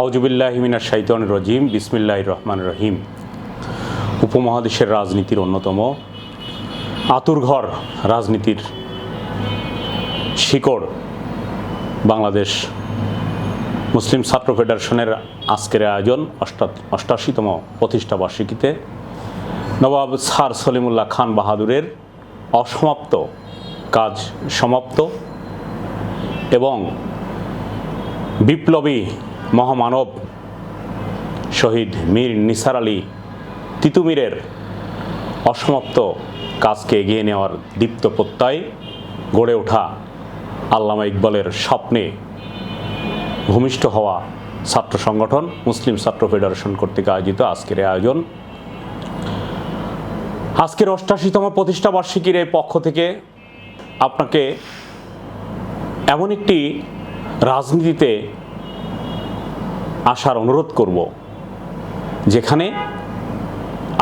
আউজুবিল্লাহিমিনা শাইতন রজিম বিসমিল্লাহ রহমান রহিম। উপমহাদেশের রাজনীতির অন্যতম আতুরঘর রাজনীতির শিকড় বাংলাদেশ মুসলিম ছাত্র ফেডারেশনের আজকের আয়োজন অষ্টা অষ্টাশিতম প্রতিষ্ঠা বার্ষিকীতে নবাব স্যার সলিমুল্লাহ খান বাহাদুরের অসমাপ্ত কাজ সমাপ্ত এবং বিপ্লবী মহামানব শহীদ মীর নিসার আলী তিতুমিরের অসমাপ্ত কাজকে এগিয়ে নেওয়ার দীপ্ত প্রত্যয় গড়ে ওঠা আল্লামা ইকবালের স্বপ্নে ভূমিষ্ঠ হওয়া ছাত্র সংগঠন, মুসলিম ছাত্র ফেডারেশন কর্তৃক আয়োজিত আজকের আয়োজন। আজকের অষ্টাশিতম প্রতিষ্ঠা বার্ষিকীর এই পক্ষ থেকে আপনাকে এমন একটি রাজনীতিতে আসার অনুরোধ করব, যেখানে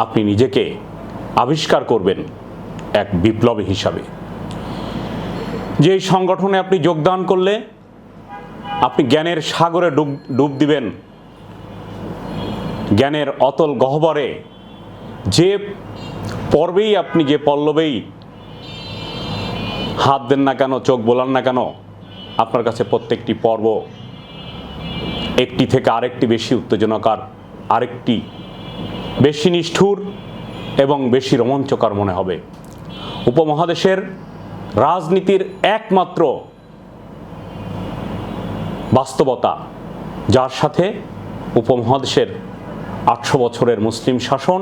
আপনি নিজেকে আবিষ্কার করবেন এক বিপ্লবী হিসাবে। যে সংগঠনে আপনি যোগদান করলে আপনি জ্ঞানের সাগরে ডুব ডুব দিবেন, জ্ঞানের অতল গহ্বরে যে পর্বেই আপনি যে পল্লবেই হাত দেন না কেন, চোখ বোলান না কেন, আপনার কাছে প্রত্যেকটি পর্ব একটি থেকে আরেকটি বেশি উত্তেজনকার, আরেকটি বেশি নিষ্ঠুর এবং বেশি রোমাঞ্চকর মনে হবে। উপমহাদেশের রাজনীতির একমাত্র বাস্তবতা, যার সাথে উপমহাদেশের আটশো বছরের মুসলিম শাসন,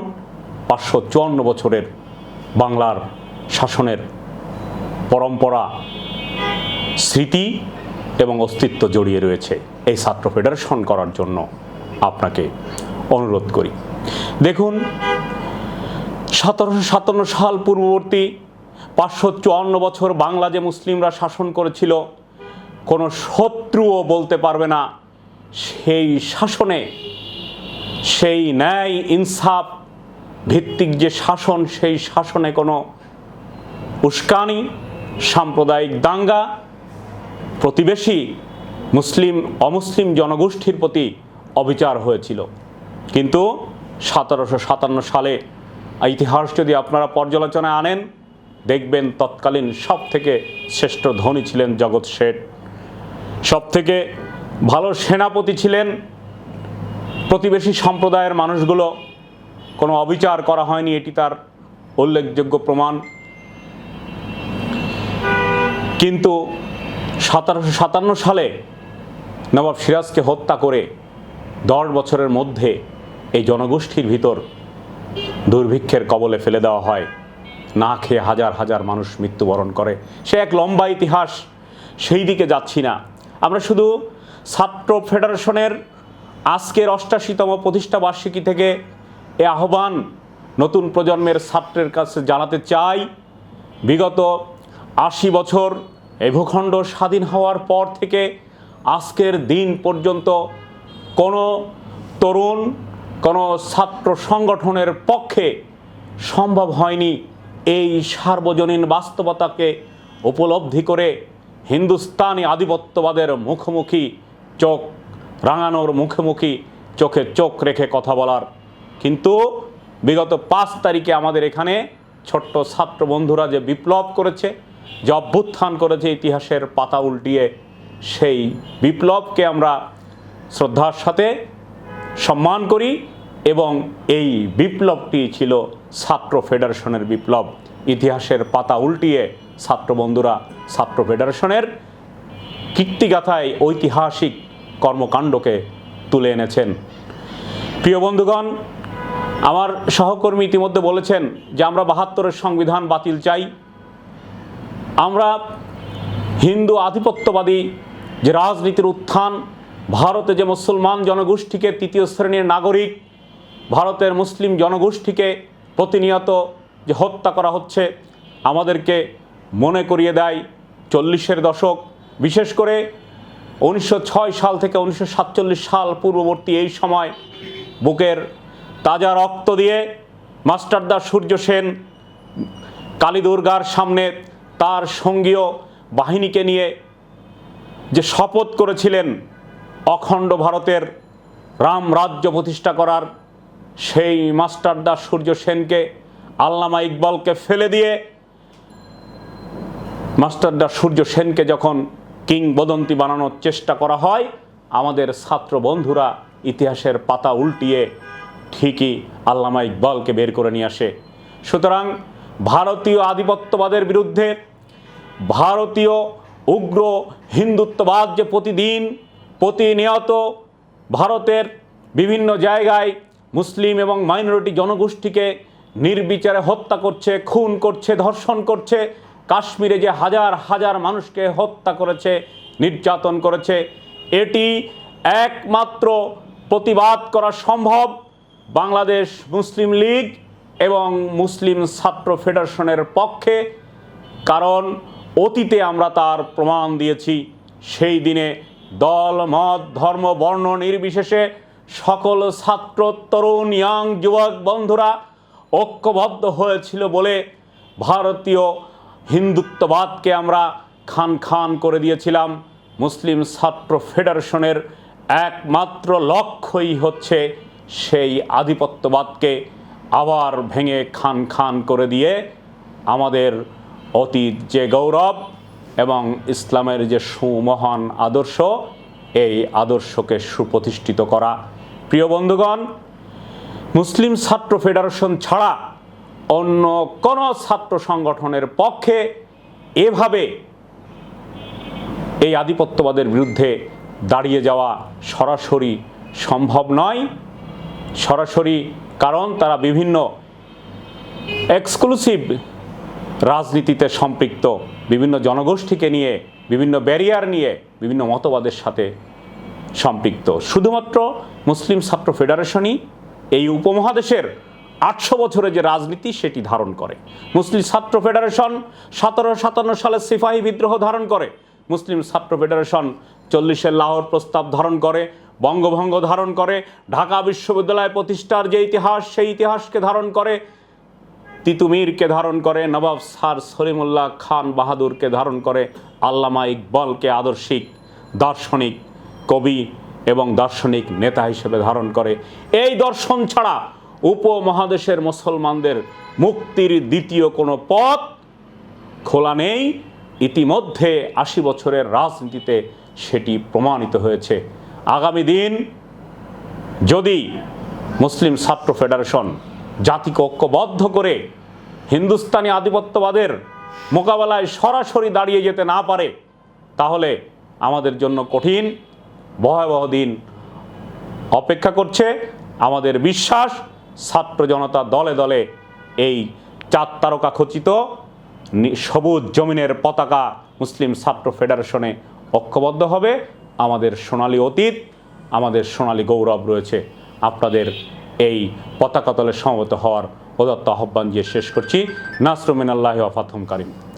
পাঁচশো চুয়ান্ন বছরের বাংলার শাসনের পরম্পরা, স্মৃতি এবং অস্তিত্ব জড়িয়ে রয়েছে। এই ছাত্র ফেডারেশন করার জন্য আপনাকে অনুরোধ করি। দেখুন, সতেরোশো সাতান্ন সাল পূর্ববর্তী পাঁচশো চুয়ান্ন বছর বাংলা যে মুসলিমরা শাসন করেছিল, কোনো শত্রুও বলতে পারবে না, সেই শাসনে, সেই ন্যায় ইনসাফ ভিত্তিক যে শাসন, সেই শাসনে কোনো উস্কানি, সাম্প্রদায়িক দাঙ্গা, প্রতিবেশী মুসলিম, অমুসলিম জনগোষ্ঠীর প্রতি অবিচার হয়েছিল। কিন্তু সতেরোশো সাতান্ন সালে ইতিহাস যদি আপনারা পর্যালোচনায় আনেন, দেখবেন তৎকালীন সব থেকে শ্রেষ্ঠ ধনী ছিলেন জগৎ শেঠ। সব থেকে ভালো সেনাপতি ছিলেন প্রতিবেশী সম্প্রদায়ের মানুষগুলো। কোনো অবিচার করা হয়নি, এটি তার উল্লেখযোগ্য প্রমাণ। কিন্তু সতেরোশো সাতান্ন সালে নবাব সিরাজকে হত্যা করে দশ বছরের মধ্যে এই জনগোষ্ঠীর ভিতর দুর্ভিক্ষের কবলে ফেলে দেওয়া হয়। না খেয়ে হাজার হাজার মানুষ মৃত্যুবরণ করে। সে এক লম্বা ইতিহাস, সেই দিকে যাচ্ছি না। আমরা শুধু ছাত্র ফেডারেশনের আজকের অষ্টাশিতম প্রতিষ্ঠা বার্ষিকী থেকে এ আহ্বান নতুন প্রজন্মের ছাত্রের কাছে জানাতে চাই। বিগত আশি বছর এ ভূখণ্ড স্বাধীন হওয়ার পর থেকে আজকের দিন পর্যন্ত কোনো তরুণ, কোনো ছাত্র সংগঠনের পক্ষে সম্ভব হয়নি এই সার্বজনীন বাস্তবতাকে উপলব্ধি করে হিন্দুস্তানি আধিপত্যবাদের মুখোমুখি চোখ রাঙানোর মুখোমুখি চোখে চোখ রেখে কথা বলার। কিন্তু বিগত পাঁচ তারিখে আমাদের এখানে ছোট্ট ছাত্র বন্ধুরা যে বিপ্লব করেছে, যে অভ্যুত্থান করেছে ইতিহাসের পাতা উল্টিয়ে সেই বিপ্লবকে আমরা শ্রদ্ধার সাথে সম্মান করি এবং এই বিপ্লবটি ছিল ছাত্র ফেডারেশনের বিপ্লব। ইতিহাসের পাতা উল্টিয়ে ছাত্র বন্ধুরা, ছাত্র ফেডারেশনের কীর্তিগাথায় ঐতিহাসিক কর্মকাণ্ডকে তুলে এনেছেন। প্রিয় বন্ধুগণ, আমার সহকর্মী ইতিমধ্যে বলেছেন যে আমরা বাহাত্তরের সংবিধান বাতিল চাই। আমরা হিন্দু আধিপত্যবাদী যে রাজনীতির উত্থান, ভারতে যে মুসলমান জনগোষ্ঠীকে তৃতীয় শ্রেণির নাগরিক, ভারতের মুসলিম জনগোষ্ঠীকে প্রতিনিয়ত যে হত্যা করা হচ্ছে, আমাদেরকে মনে করিয়ে দেয় চল্লিশের দশক। বিশেষ করে উনিশশো ছয় সাল থেকে উনিশশো সাতচল্লিশ সাল পূর্ববর্তী এই সময় বুকের তাজা রক্ত দিয়ে মাস্টারদা সূর্য সেন কালী দুর্গার সামনে তার সঙ্গীয় বাহিনীকে নিয়ে যে শপথ করেছিলেন অখণ্ড ভারতের রাম রাজ্য প্রতিষ্ঠা করার, সেই মাস্টারদা সূর্য সেনকে, আল্লামা ইকবালকে ফেলে দিয়ে মাস্টারদা সূর্য সেনকে যখন কিংবদন্তি বানানোর চেষ্টা করা হয়, আমাদের ছাত্র বন্ধুরা ইতিহাসের পাতা উল্টিয়ে ঠিকই আল্লামা ইকবালকে বের করে নিয়ে আসে। সুতরাং ভারতীয় আধিপত্যবাদের বিরুদ্ধে ভারতীয় উগ্র হিন্দুত্ববাদ যে প্রতিদিন প্রতিনিয়ত ভারতের বিভিন্ন জায়গায় মুসলিম এবং মাইনরিটি জনগোষ্ঠীকে নির্বিচারে হত্যা করছে, খুন করছে, ধর্ষণ করছে, কাশ্মীরে যে হাজার হাজার মানুষকে হত্যা করেছে, নির্যাতন করেছে, এটি একমাত্র প্রতিবাদ করা সম্ভব বাংলাদেশ মুসলিম লীগ এবং মুসলিম ছাত্র ফেডারেশনের পক্ষে। কারণ অতীতে আমরা তার প্রমাণ দিয়েছি। সেই দিনে দল, মত, ধর্ম, বর্ণ নির্বিশেষে সকল ছাত্র, তরুণ, ইয়াং যুবক বন্ধুরা ঐক্যবদ্ধ হয়েছিল বলে ভারতীয় হিন্দুত্ববাদকে আমরা খান খান করে দিয়েছিলাম। মুসলিম ছাত্র ফেডারেশনের একমাত্র লক্ষ্যই হচ্ছে সেই আধিপত্যবাদকে আবার ভেঙে খান খান করে দিয়ে আমাদের অতীত যে গৌরব এবং ইসলামের যে সুমহান আদর্শ, এই আদর্শকে সুপ্রতিষ্ঠিত করা। প্রিয় বন্ধুগণ, মুসলিম ছাত্র ফেডারেশন ছাড়া অন্য কোনো ছাত্র সংগঠনের পক্ষে এভাবে এই আধিপত্যবাদের বিরুদ্ধে দাঁড়িয়ে যাওয়া সরাসরি সম্ভব নয়। সরাসরি কারণ তারা বিভিন্ন এক্সক্লুসিভ রাজনীতিতে সম্পৃক্ত বিভিন্ন জনগোষ্ঠীকে নিয়ে, বিভিন্ন ব্যারিয়ার নিয়ে, বিভিন্ন মতবাদের সাথে সম্পৃক্ত। শুধুমাত্র মুসলিম ছাত্র ফেডারেশনই এই উপমহাদেশের আটশো বছরের যে রাজনীতি সেটি ধারণ করে। মুসলিম ছাত্র ফেডারেশন সতেরো সাতান্ন সালে সিপাহী বিদ্রোহ ধারণ করে। মুসলিম ছাত্র ফেডারেশন চল্লিশের লাহোর প্রস্তাব ধারণ করে, বঙ্গভঙ্গ ধারণ করে, ঢাকা বিশ্ববিদ্যালয় প্রতিষ্ঠার যে ইতিহাস, সেই ইতিহাসকে ধারণ করে তিতুমিরকে ধারণ করে নবাব স্যার সলিমুল্লাহ খান বাহাদুরকে ধারণ করে আল্লামা ইকবালকে আদর্শিক, দার্শনিক কবি এবং দার্শনিক নেতা হিসেবে ধারণ করে। এই দর্শন ছাড়া উপমহাদেশের মুসলমানদের মুক্তির দ্বিতীয় কোনো পথ খোলা নেই। ইতিমধ্যে আশি বছরের রাজনীতিতে সেটি প্রমাণিত হয়েছে। আগামী দিন যদি মুসলিম ছাত্র ফেডারেশন জাতিকে ঐক্যবদ্ধ করে হিন্দুস্তানি আধিপত্যবাদের মোকাবেলায় সরাসরি দাঁড়িয়ে যেতে না পারে, তাহলে আমাদের জন্য কঠিন, ভয়াবহ দিন অপেক্ষা করছে আমাদের বিশ্বাস, ছাত্র জনতা দলে দলে এই চার তারকা খচিত সবুজ জমিনের পতাকা মুসলিম ছাত্র ফেডারেশনে ঐক্যবদ্ধ হবে। আমাদের সোনালী অতীত, আমাদের সোনালী গৌরব রয়েছে। আপনাদের এই পতাকা তলে সমবেত হওয়ার প্রদত্ত আহ্বান দিয়ে শেষ করছি। নাসরুমিন আল্লাহ আফাতহম কারিম।